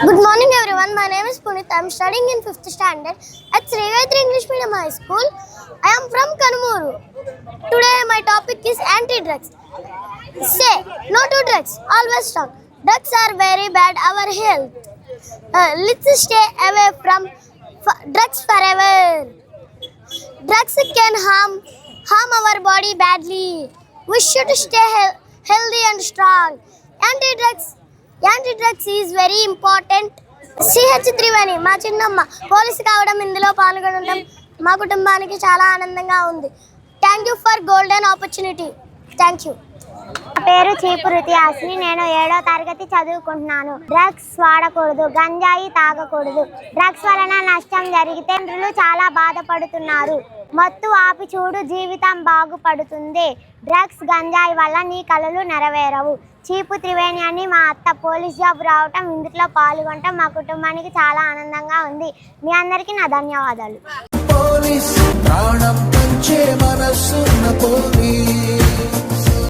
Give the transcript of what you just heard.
Good morning, everyone. My name is Punit. I am studying in fifth standard at Sri Gayatri English Medium High School. I am from Kanmuru. Today, my topic is anti-drugs. Say no to drugs. Always talk. Drugs are very bad our health. Uh, let's stay away from drugs forever. Drugs can harm harm our body badly. We should stay he- healthy and strong. Anti-drugs anti drugs is very important. C H Triveni మా చిన్నమ్మ police కావడం ఇందులో పాల్గొనడం మా కుటుంబానికి చాలా ఆనందంగా ఉంది. Thank you for golden opportunity. Thank you. పేరు చీపురుతి. హాసిని నేను ఏడో తరగతి చదువుకుంటున్నాను. డ్రగ్స్ వాడకూడదు గంజాయి తాగకూడదు. డ్రగ్స్ వలన నష్టం జరిగితే తండ్రులు చాలా బాధపడుతున్నారు. మత్తు ఆపి చూడు జీవితం బాగుపడుతుంది. డ్రగ్స్ గంజాయి వల్ల నీ కళలు నెరవేరవు. చీపు త్రివేణి అని మా అత్త పోలీస్ జాబ్ రావటం ఇందులో పాల్గొనటం మా కుటుంబానికి చాలా ఆనందంగా ఉంది. మీ అందరికీ నా ధన్యవాదాలు. పోలీస్ ప్రాణం పోలీస్